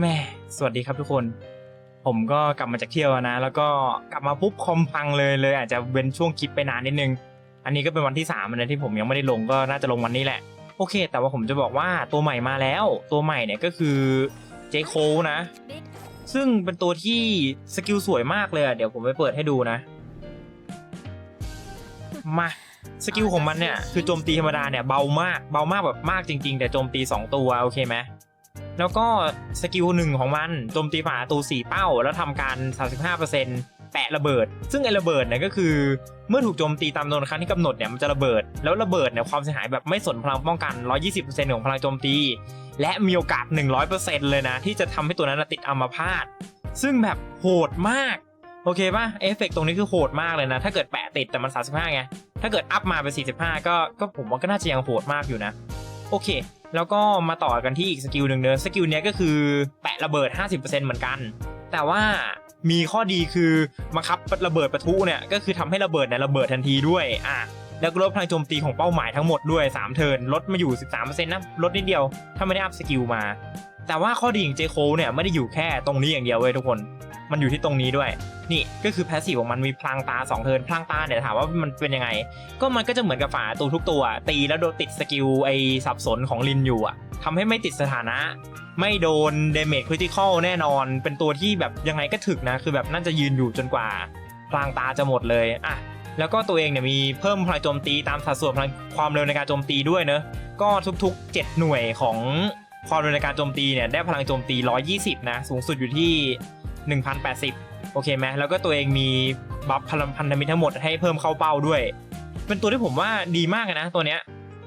แม่สวัสดีครับทุกคน ผมก็กลับมาจากเที่ยวนะ แล้วก็กลับมาปุ๊บคอมพังเลยเลย อาจจะเว้นช่วงคลิปไปนานนิดนึง อันนี้ก็เป็นวันที่3ามนะที่ผมยังไม่ได้ลงก็น่าจะลงวันนี้แหละ โอเค แต่ว่าผมจะบอกว่าตัวใหม่มาแล้ว ตัวใหม่เนี่ยก็คือเจโคนะ ซึ่งเป็นตัวที่สกิลสวยมากเลยอะเดี๋ยวผมไปเปิดให้ดูนะ มาสกิลของมันเนี่ยคือโจมตีธรรมดาเนี่ยเบามากเบามากแบบมากจริง ๆ แต่โจมตี 2 ตัวโอเคไหม แล้วก็สกิลหนึ่งของมันโจมตีฝ่าประตู4เป้า แล้วทำการ 35%แปะระเบิด ซึ่งไอ้ระเบิดเนี่ยก็คือ เมื่อถูกโจมตีตามจำนวนครั้งที่กำหนดเนี่ยมันจะระเบิด แล้วระเบิดเนี่ยความเสียหายแบบไม่สนพลังป้องกัน 120%ของพลังโจมตี และมีโอกาส 100%เลยนะ ที่จะทำให้ตัวนั้นติดอัมพาตซึ่งแบบโหดมากโอเคป่ะเอฟเฟกต์ตรงนี้คือโหดมากเลยนะ ถ้าเกิดแปะติดแต่มัน 35 ไง ถ้าเกิดอัพมาเป็น 45 ก็ก็ผมว่าก็น่าจะยังโหดมากอยู่นะ โอเค แล้วก็มาต่อกันที่อีกสกิลหนึ่งเนอะสกิลเนี้ยก็คือแปะระเบิด 50%เหมือนกัน แต่ว่ามีข้อดีคือบังคับระเบิดประทุเนี่ยก็คือทำให้ระเบิดเนี่ยระเบิดทันทีด้วยอะแล้วก็ลดพลังโจมตีของเป้าหมายทั้งหมดด้วย 3 เทิร์นลดมาอยู่ 13%นะลดนิดเดียว ถ้าไม่ได้อัพสกิลมา แต่ว่าข้อดีของเจโคเนี่ยไม่ได้อยู่แค่ตรงนี้อย่างเดียวเว้ยทุกคน มันอยู่ที่ตรงนี้ด้วย นี่ก็คือแพสซีฟของมันมีพลังตา2เทิร์นพลังตาเนี่ยถามว่ามันเป็นยังไง ก็มันก็จะเหมือนกับฝาตัวทุกตัว ตีแล้วโดนติดสกิลไอสับสนของลินอยู่อะทำให้ไม่ติดสถานะ ไม่โดนเดเมจคริติคอลแน่นอน เป็นตัวที่แบบยังไงก็ถึกนะ คือแบบน่าจะยืนอยู่จนกว่าพลังตาจะหมดเลยอะแล้วก็ตัวเองเนี่ยมีเพิ่มพลังโจมตีตามสัดส่วนพลังความเร็วในการโจมตีด้วยเนอะก็ทุกๆ 7 หน่วยของความเร็วในการโจมตีเนี่ยได้พลังโจมตี 120 นะ สูงสุดอยู่ที่ 1080 โอเคไหมแล้วก็ตัวเองมีบัฟพลังพันธมิตรทั้งหมดให้เพิ่มเข้าเป้าด้วย เป็นตัวที่ผมว่าดีมากนะตัวเนี้ย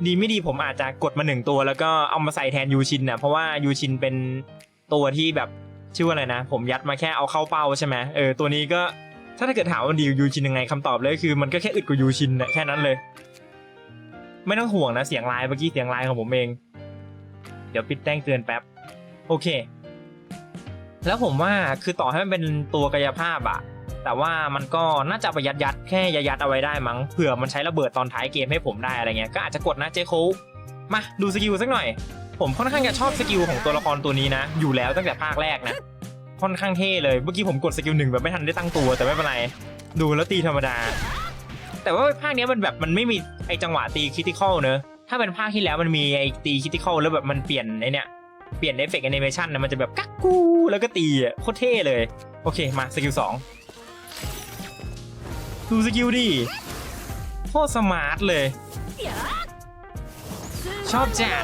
ดีไม่ดีผมอาจจะกดมาหนึ่งตัว แล้วก็เอามาใส่แทนยูชินนะเพราะว่ายูชินเป็นตัวที่แบบชื่อว่าอะไรนะ ผมยัดมาแค่เอาเข้าเป้าใช่ไหมเออตัวนี้ก็ถ้าถ้าเกิดถามว่าดียูชินยังไงคำตอบเลยคือมันก็แค่อึดกว่ายูชินนะแค่นั้นเลย ไม่ต้องห่วงนะเสียงไลน์เมื่อกี้เสียงไลน์ของผมเอง เดี๋ยวปิดแจ้งเตือนแป๊บ โอเค แล้วผมว่าคือต่อให้มันเป็นตัวกายภาพอะแต่ว่ามันก็น่าจะประยัดยัดแค่ยัดยัดเอาไว้ได้มั้งเผื่อมันใช้ระเบิดตอนท้ายเกมให้ผมได้อะไรเงี้ยก็อาจจะกดนะเจโคมาดูสกิลสักหน่อย ผมค่อนข้างจะชอบสกิลของตัวละครตัวนี้นะ อยู่แล้วตั้งแต่ภาคแรกนะค่อนข้างเท่เลยเมื่อกี้ผมกดสกิลหนึ่งแบบไม่ทันได้ตั้งตัวแต่ไม่เป็นไรดูแล้วตีธรรมดา แต่ว่าภาคเนี้ยมันแบบมันไม่มีไอจังหวะตีคริติคอลเนอะถ้าเป็นภาคที่แล้วมันมีไอตีคริติคอลแล้วแบบมันเปลี่ยนไอเนี้ย เปลี่ยนเอฟเฟกต์แอนิเมชันนะมันจะแบบกักกูแล้วก็ตีอะโคตรเท่เลย โอเคมาสกิลสองดูสกิลดิโคตรสมาร์ทเลย ชอบจัด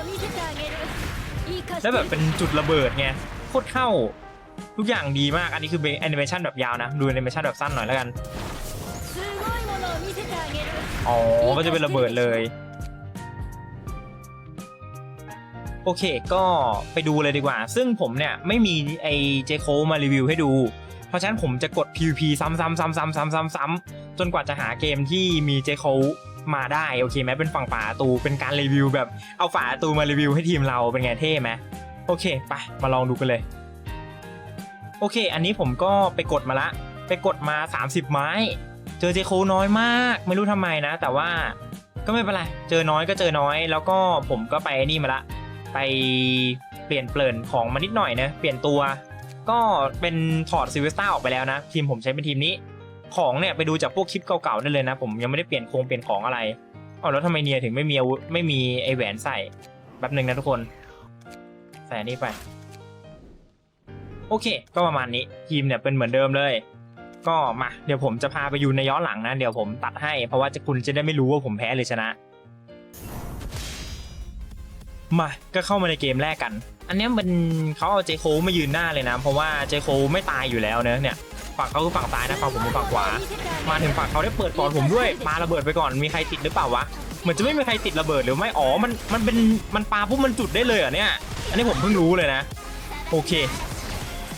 แล้วแบบเป็นจุดระเบิดไงโคตรเข้า ทุกอย่างดีมากอันนี้คือแอนิเมชันแบบยาวนะ ดูแอนิเมชันแบบสั้นหน่อยแล้วกันอ๋อก็จะเป็นระเบิดเลย โอเค ก็ไปดูเลยดีกว่า ซึ่งผมเนี่ยไม่มีไอเจโคมารีวิวให้ดู เพราะฉะนั้นผมจะกด PVP ซ้ำๆๆๆๆๆๆจนกว่าจะหาเกมที่มีเจโคมาได้โอเคไหมเป็นฝั่งฝาตูเป็นการรีวิวแบบเอาฝาตูมารีวิวให้ทีมเราเป็นไงเท่ไหมโอเคไปมาลองดูกันเลย โอเค อันนี้ผมก็ไปกดมาละ ไปกดมา 30 ไม้ เจอเจโคน้อยมาก ไม่รู้ทำไมนะ แต่ว่าก็ไม่เป็นไร เจอน้อยก็เจอน้อย แล้วก็ผมก็ไปนี่มาละ ไปเปลี่ยนเปลี่ยนของมานิดหน่อยนะเปลี่ยนตัว ก็เป็นถอดซิลเวสตาออกไปแล้วนะ ทีมผมใช้เป็นทีมนี้ ของเนี่ยไปดูจากพวกคลิปเก่าๆได้เลยนะ ผมยังไม่ได้เปลี่ยนโครงเปลี่ยนของอะไรอ๋อแล้วทำไมเนียถึงไม่มีอาวุธไม่มีไอแหวนใส่แป๊บหนึ่งนะทุกคนใส่นนี้ไป โอเค ก็ประมาณนี้ทีมเนี่ยเป็นเหมือนเดิมเลย ก็มาเดี๋ยวผมจะพาไปอยู่ในย้อนหลังนะ เดี๋ยวผมตัดให้เพราะว่าจะคุณจะได้ไม่รู้ว่าผมแพ้หรือชนะ มาก็เข้ามาในเกมแรกกัน อันนี้มันเขาเอาเจโคมายืนหน้าเลยนะ เพราะว่าเจโคไม่ตายอยู่แล้วเนอะเนี่ยฝั่งเขาคือฝั่งซ้ายนะฝั่งผมคือฝั่งขวา มาถึงฝั่งเขาได้เปิดก่อนผมด้วยปาระเบิดไปก่อนมีใครติดหรือเปล่าวะเหมือนจะไม่มีใครติดระเบิดหรือไม่อ๋อมันมันเป็นมันปาปุ๊บมันจุดได้เลยเหรอเนี่ย อันนี้ผมเพิ่งรู้เลยนะ โอเค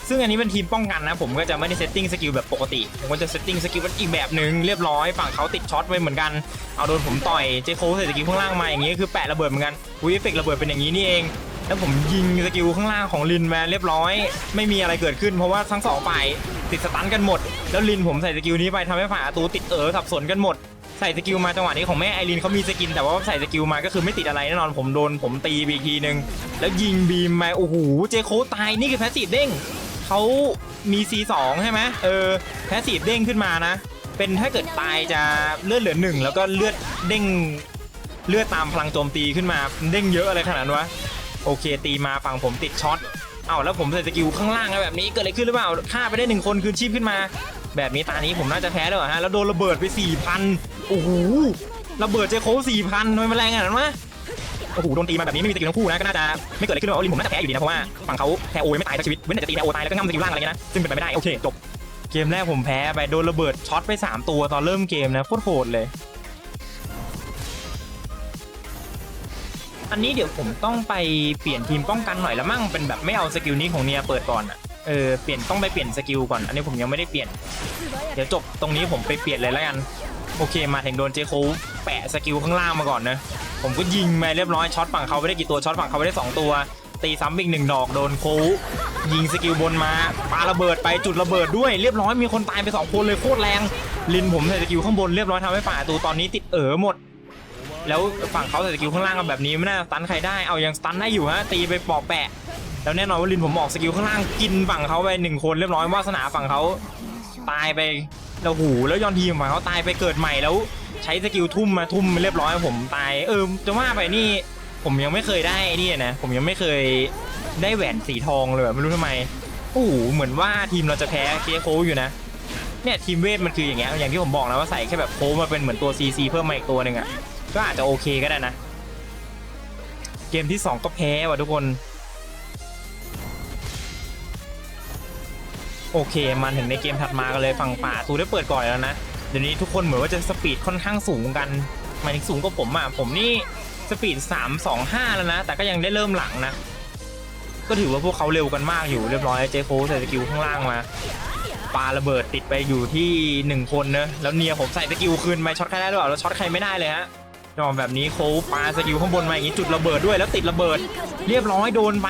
ซึ่งอันนี้เป็นทีมป้องกันนะ ผมก็จะไม่ได้เซตติ้งสกิลแบบปกติ ผมก็จะเซตติ้งสกิลอีกแบบหนึ่งเรียบร้อย ฝั่งเขาติดช็อตไว้เหมือนกัน เอาโดนผมต่อยเจโคใส่สกิลข้างล่างมาอย่างนี้คือแปะระเบิดเหมือนกันอุ้ยเอฟเฟกต์ระเบิดเป็นอย่างนี้นี่เอง แล้วผมยิงสกิลข้างล่างของลินมาเรียบร้อย ไม่มีอะไรเกิดขึ้นเพราะว่าทั้งสองฝ่ายติดสตันกันหมด แล้วลินผมใส่สกิลนี้ไปทำให้ฝ่ายอาตูติดเออสับสนกันหมดใส่สกิลมาจังหวะนี้ของแม่ไอรีนเขามีสกินแต่ว่าใส่สกิลมาก็คือไม่ติดอะไรแน่นอนผมโดนผมตีอีกทีนึง แล้วยิงบีมมาโอ้โหเจโคตายนี่คือแพสซีฟเด้ง เขามี C2 ใช่ไหมเออแพสซีฟเด้งขึ้นมานะ เป็นถ้าเกิดตายจะเลือดเหลือหนึ่งแล้วก็เลือดเด้งเลือดตามพลังโจมตีขึ้นมาเด้งเยอะอะไรขนาดนั้นวะโอเค ตีมาฝั่งผมติดช็อตเอ้าแล้วผมใส่สกิลข้างล่างแบบนี้เกิดอะไรขึ้นหรือเปล่าฆ่าไปได้หนึ่งคนคืนชีพขึ้นมา แบบนี้ตานี้ผมน่าจะแพ้แล้วฮะแล้วโดนระเบิดไป4,000โอ้โหระเบิดเจโค4,000ทำไมมันแรงขนาดนั้นวะ โอ้โหโดนตีมาแบบนี้ไม่มีสกิลทั้งคู่นะก็น่าจะไม่เกิดอะไรขึ้นหรอกลิมผมน่าจะแพ้อยู่ดีนะเพราะว่าฝั่งเขาแพ้โอยไม่ตายทั้งชีวิตเว้นแต่จะตีแพ้โอตายแล้วก็ง่ำสกิลล่างอะไรเงี้ยนะซึ่งเป็นไปไม่ได้โอเคจบเกมแรกผมแพ้ไปโดนระเบิดช็อตไป 3 ตัวตอนเริ่มเกมนะโคตรโหดเลย อันนี้เดี๋ยวผมต้องไปเปลี่ยนทีมป้องกันหน่อยละมั่งเป็นแบบไม่เอาสกิลนี้ของเนียเปิดก่อนอะเออเปลี่ยนต้องไปเปลี่ยนสกิลก่อนอันนี้ผมยังไม่ได้เปลี่ยน เดี๋ยวจบตรงนี้ผมไปเปลี่ยนเลยแล้วกันโอเคมาถึงโดนเจโคแปะสกิลข้างล่างมาก่อนนะ ผมก็ยิงมาเรียบร้อยช็อตฝั่งเขาไปได้กี่ตัวช็อตฝั่งเขาไปได้ 2 ตัว ตีซ้ำอีกหนึ่งดอกโดนโคยิงสกิลบนมาปาระเบิดไปจุดระเบิดด้วยเรียบร้อยมีคนตายไป2คนเลยโคตรแรงลินผมใส่สกิลข้างบนเรียบร้อยทำให้ฝ่ายตูตอนนี้ติดเอ๋อหมด แล้วฝั่งเขาใส่สกิลข้างล่างกันแบบนี้ไม่น่าสตันใครได้เอายังสตันได้อยู่ฮะตีไปปอกแปะ แล้วแน่นอนว่าลินผมออกสกิลข้างล่างกินฝั่งเขาไปหนึ่งคนเรียบร้อยวาสนาฝั่งเขาตายไปแล้วหูแล้วยอนทีมฝั่งเขาตายไปเกิดใหม่แล้ว ใช้สกิลทุ่มมาทุ่มเรียบร้อยผมตายเออจะว่าไปนี่ ผมยังไม่เคยได้นี่นะ ผมยังไม่เคยได้แหวนสีทองเลยไม่รู้ทำไมโอ้โหเหมือนว่าทีมเราจะแพ้เคโคอยู่นะเนี่ยทีมเวทมันคืออย่างเงี้ยอย่างที่ผมบอกนะว่าใส่แค่แบบโค้มาเป็นเหมือนตัว CC เพิ่มมาอีกตัวหนึ่งอะก็อาจจะโอเคก็ได้นะ เกมที่ 2 ก็แพ้ว่ะทุกคน โอเคมาถึงในเกมถัดมากันเลยฝั่งป่าตูได้เปิดก่อนแล้วนะ เดี๋ยวนี้ทุกคนเหมือนว่าจะสปีดค่อนข้างสูงกันหมายถึงสูงกว่าผมอะผมนี่สปีด 3 2 5 แล้วนะ แต่ก็ยังได้เริ่มหลังนะ ก็ถือว่าพวกเขาเร็วกันมากอยู่เรียบร้อยเจโฟใส่สกิลข้างล่างมาปาระเบิดติดไปอยู่ที่หนึ่งคนเนอะแล้วเนียผมใส่สกิลคืนไปช็อตใครได้หรือเปล่าแล้วช็อตใครไม่ได้เลยฮะยอมแบบนี้โค้ปาสกิลข้างบนมาอย่างนี้จุดระเบิดด้วยแล้วติดระเบิด เรียบร้อยโดนไป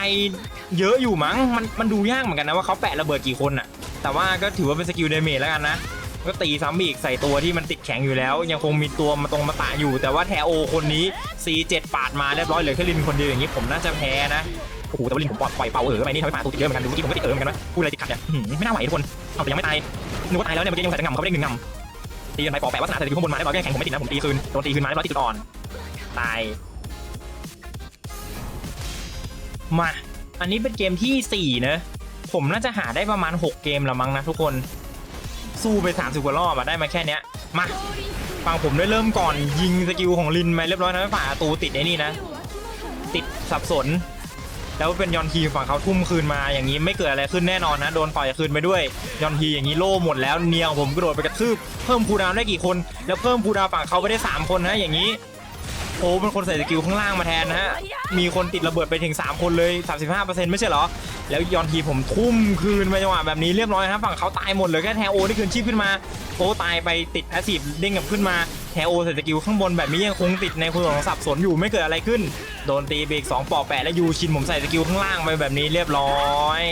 เยอะอยู่มั้งมันมันดูยากเหมือนกันนะว่าเขาแปะระเบิดกี่คนอะแต่ว่าก็ถือว่าเป็นสกิลเดเมจแล้วกันนะ ก็ตีซ้ำอีกใส่ตัวที่มันติดแข็งอยู่แล้ว ยังคงมีตัวมาตรงมาตะอยู่ แต่ว่าแทโอคนนี้ C7 ปาดมาเรียบร้อยเหลือแค่ลินคนเดียวอย่างนี้ผมน่าจะแพ้นะโอ้โหแต่ว่าลินผมปล่อยปล่อยเป่าเออไปนี่ทำให้ปาตัวติดเยอะเหมือนกันดูเมื่อกี้ผมก็ติดเออเหมือนกันนะพูดอะไรติดขัดเนี่ยไม่น่าไหวทุกคนเอาแต่ยังไม่ตายนึกว่าตายแล้วเนี่ยเมื่อกี้ยังใส่ตะงำเขาไม่ได้หนึ่งงำตีกันไปปอกแปะวัฒนาใส่สกิลข้างบนมาเรียบร้อยแย่งแข่งผมไม่ติดนะผมตีคืนโดนตีคืนมาเรียบร้อยติดจุดอ่อนตายมาอันนี้เป็นเกมที่4เนะผมน่าจะหาได้ประมาณ 6 เกมละมั้งนะทุกคน สู้ไป 30 กว่ารอบอะได้มาแค่เนี้ยมาฟังผมได้เริ่มก่อนยิงสกิลของลินมาเรียบร้อยนะฝ่าประตูติดไอ้นี่นะ ติดสับสน แล้วเป็นยอนทีฝั่งเขาทุ่มคืนมาอย่างนี้ไม่เกิดอะไรขึ้นแน่นอนนะ โดนต่อยคืนไปด้วย ยอนทีอย่างนี้โล่หมดแล้วเนียของผมกระโดดไปกระทืบเพิ่มคูดาวได้กี่คน แล้วเพิ่มคูดาวฝั่งเขาไปได้ 3 คนนะอย่างนี้ โอ้เป็นคนใส่สกิลข้างล่างมาแทนนะฮะ มีคนติดระเบิดไปถึง 3 คนเลย 35%ไม่ใช่เหรอ แล้วยอนทีผมทุ่มคืนไปจังหวะแบบนี้เรียบร้อยครับฝั่งเขาตายหมดเลยแค่แทโอที่คืนชีพขึ้นมาโอ้ตายไปติดแพสซีฟเด้งกลับขึ้นมาแทโอใส่สกิลข้างบนแบบนี้ยังคงติดในคนของสับสนอยู่ไม่เกิดอะไรขึ้น โดนตีเบรก2ปอกแปะแล้วยูชินผมใส่สกิลข้างล่างไปแบบนี้เรียบร้อย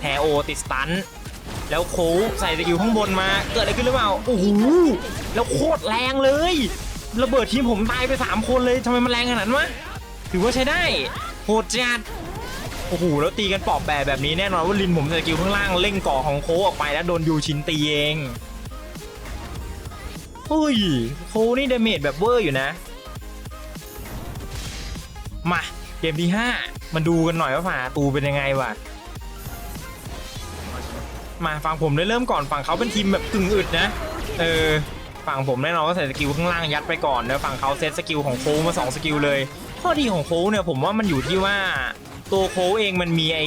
แทโอติดสตันแล้วโค้กใส่สกิลข้างบนมาเกิดอะไรขึ้นหรือเปล่าโอ้โหแล้วโคตรแรงเลย ระเบิดทีมผมตายไป 3 คนเลยทำไมมันแรงขนาดนั้นวะถือว่าใช้ได้ โหดจัดโอ้โหแล้วตีกันปอบแปะแบบนี้แน่นอนว่าลินผมใส่สกิลข้างล่างเล่งก่อของโคออกไปแล้วโดนยูชินตีเองเฮ้ยโคนี่เดเมจแบบเวอร์อยู่นะ มาเกมที่ 5 มาดูกันหน่อยว่าฝ่าตูเป็นยังไงวะมาฝั่งผมได้เริ่มก่อนฝั่งเขาเป็นทีมแบบกึ่งอึดนะ เออ ฝั่งผมแน่นอนก็ใส่สกิลข้างล่างยัดไปก่อนแล้วฝั่งเขาเซตสกิลของโค้งมา2สกิลเลย ข้อดีของโค้งเนี่ยผมว่ามันอยู่ที่ว่าตัวโค้งเองมันมีไอ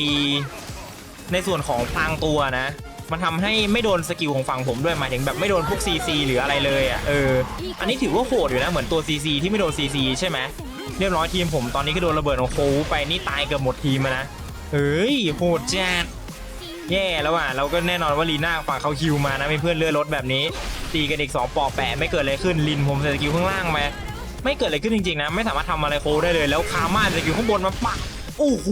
ในส่วนของพลางตัวนะ มันทำให้ไม่โดนสกิลของฝั่งผมด้วยหมายถึงแบบไม่โดนพวก CC หรืออะไรเลยอะเอออันนี้ถือว่าโหดอยู่นะเหมือนตัว CC ที่ไม่โดน CC ใช่ไหมเรียบร้อยทีมผมตอนนี้ก็โดนระเบิดของโค้งไปนี่ตายเกือบหมดทีมนะเฮ้ยโหดจัด แย่แล้วอะเราก็แน่นอนว่าลีน่าฝั่งเขาคิวมานะมีเพื่อนเลื่อนรถแบบนี้ ตีกันอีกสองปอกแปะไม่เกิดอะไรขึ้นลินผมใส่สกิลข้างล่างมาไม่เกิดอะไรขึ้นจริงๆนะ ไม่สามารถทำอะไรโคได้เลย แล้วคาม่าสกิลข้างบนมาปักโอ้โห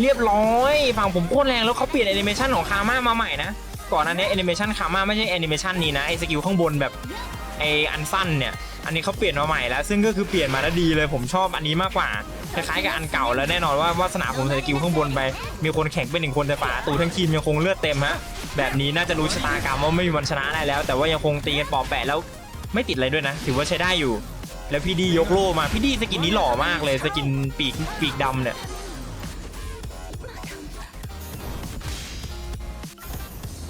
เรียบร้อยฝั่งผมโคตรแรงแล้วเขาเปลี่ยนแอนิเมชันของคาม่ามาใหม่นะก่อนหน้านี้แอนิเมชันคาม่าไม่ใช่แอนิเมชันนี้นะไอสกิลข้างบนแบบไออันสั้นเนี่ยอันนี้เขาเปลี่ยนมาใหม่แล้ว ซึ่งก็คือเปลี่ยนมาแล้วดีเลยผมชอบอันนี้มากกว่า คล้ายๆกับอันเก่าแล้วแน่นอนว่าวาสนาผมใส่สกิลข้างบนไป มีคนแข่งเป็นหนึ่งคนแต่ป่าตูทั้งทีมยังคงเลือดเต็มฮะแบบนี้น่าจะรู้ชะตากรรมว่าไม่มีวันชนะได้แล้ว แต่ว่ายังคงตีกันปอบแปะแล้วไม่ติดอะไรด้วยนะ ถือว่าใช้ได้อยู่ แล้วพี่ดียกโล่มาพี่ดีสกินนี้หล่อมากเลยสกินปีกปีกดำเนี่ย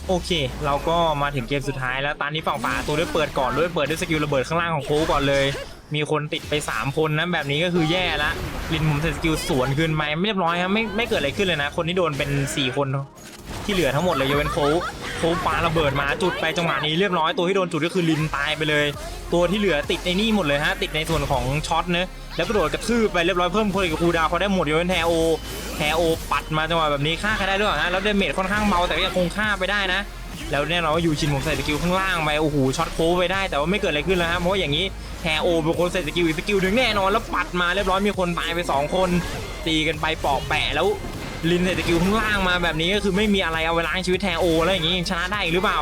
โอเค เราก็มาถึงเกมสุดท้ายแล้วตอนนี้ฝั่งป่าตัวด้วยเปิดก่อนด้วยเปิดด้วยสกิลระเบิดข้างล่างของโค้กก่อนเลย มีคนติดไป 3 คนนะแบบนี้ก็คือแย่ละลินผมใส่สกิลสวนขึ้นไหมไม่เรียบร้อยครับไม่ไม่เกิดอะไรขึ้นเลยนะ คนที่โดนเป็น 4 คนที่เหลือทั้งหมดเลยยกเว้นโค้โค้ปาระเบิดมาจุดไปจังหวะนี้เรียบร้อยตัวที่โดนจุดก็คือลินตายไปเลย ตัวที่เหลือติดในนี่หมดเลยฮะติดในส่วนของช็อตเนะ แล้วกระโดดกระทืบไปเรียบร้อยเพิ่มพลกับครูดาวเขาได้หมดยกเว้นแทโอแทโอปัดมาจังหวะแบบนี้ฆ่าใครได้ด้วยเหรอฮะแล้วเดเมจค่อนข้างเบาแต่ก็ยังคงฆ่าไปได้นะ แล้วแน่นอนว่ายูชินผมใส่สกิลข้างล่างไปโอ้โหช็อตโค้ไปได้แต่ว่าไม่เกิดอะไรขึ้นแล้วฮะเพราะอย่างนี้แทโอเป็นคนใส่สกิลอีกสกิลหนึ่งแน่นอนแล้วปัดมาเรียบร้อยมีคนตายไปสองคน ตีกันไปปอกแปะแล้วลินใส่สกิลข้างล่างมาแบบนี้ก็คือไม่มีอะไรเอาเวลาชีวิตแทโอแล้วอย่างนี้ยังชนะได้หรือเปล่า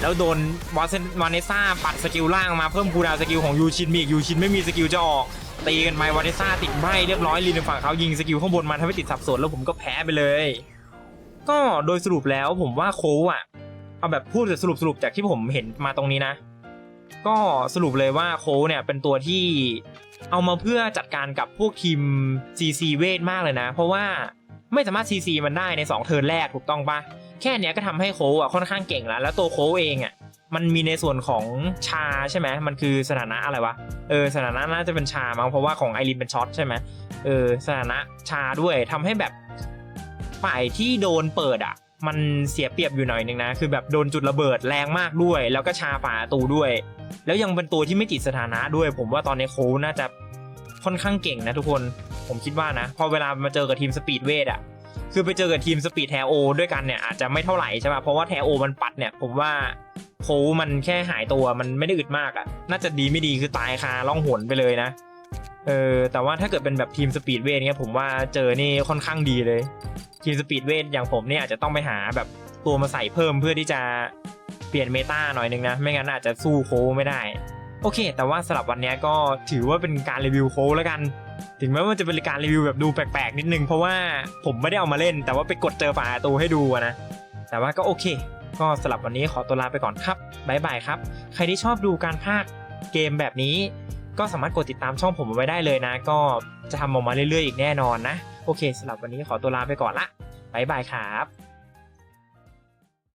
แล้วโดนวอสเซนวานเนซ่าปัดสกิลล่างมาเพิ่มคูดาวสกิลของยูชินมีอีกยูชินไม่มีสกิลจะออก ตีกันไปวานเนซ่าติดใบเรียบร้อยลินฝั่งเขายิงสกิลข้างบนมาทำให้ติดสับสนแล้วผมก็แพ้ไปเลย ก็โดยสรุปแล้วผมว่าโคอะ เอาแบบพูดแต่สรุปสรุปจากที่ผมเห็นมาตรงนี้นะ ก็สรุปเลยว่าโคเนี่ยเป็นตัวที่เอามาเพื่อจัดการกับพวกทีม CC เวทมากเลยนะ เพราะว่าไม่สามารถ CC มันได้ใน 2 เทิร์นแรกถูกต้องปะแค่เนี้ยก็ทำให้โคอะค่อนข้างเก่งแล้ว แล้วตัวโคเองอะ มันมีในส่วนของชาใช่ไหมมันคือสถานะอะไรวะ เออสถานะน่าจะเป็นชามั้งเพราะว่าของไอรินเป็นช็อตใช่ไหมเออสถานะชาด้วยทำให้แบบฝ่ายที่โดนเปิดอะ มันเสียเปรียบอยู่หน่อยนึงนะ คือแบบโดนจุดระเบิดแรงมากด้วย แล้วก็ชาฝาตูด้วย แล้วยังเป็นตัวที่ไม่ติดสถานะด้วย ผมว่าตอนนี้โค้น่าจะค่อนข้างเก่งนะทุกคน ผมคิดว่านะ พอเวลามาเจอกับทีมสปีดเวทอะ คือไปเจอกับทีมสปีดแทโอด้วยกันเนี่ยอาจจะไม่เท่าไหร่ใช่ป่ะ เพราะว่าแทโอมันปัดเนี่ยผมว่า โค้ชมันแค่หายตัวมันไม่ได้อึดมากอะ น่าจะดีไม่ดีคือตายคาล่องหนไปเลยนะ เออ แต่ว่าถ้าเกิดเป็นแบบทีมสปีดเวทเนี่ยผมว่าเจอนี่ค่อนข้างดีเลย ทีมสปีดเวทอย่างผมเนี่ยอาจจะต้องไปหาแบบตัวมาใส่เพิ่มเพื่อที่จะเปลี่ยนเมตาหน่อยนึงนะ ไม่งั้นอาจจะสู้โค้ชไม่ได้ โอเค แต่ว่าสำหรับวันนี้ก็ถือว่าเป็นการรีวิวโค้ชแล้วกัน ถึงแม้ว่าจะเป็นการรีวิวแบบดูแปลกๆนิดนึงเพราะว่าผมไม่ได้เอามาเล่น แต่ว่าไปกดเจอฝาประตูให้ดูนะ แต่ว่าก็โอเค ก็สำหรับวันนี้ขอตัวลาไปก่อนครับบ๊ายบายครับ ใครที่ชอบดูการพากเกมแบบนี้ ก็สามารถกดติดตามช่องผมเอาไว้ได้เลยนะ ก็จะทำออกมาเรื่อยๆอีกแน่นอนนะ โอเคสำหรับวันนี้ขอตัวลาไปก่อนละบ๊ายบายครับ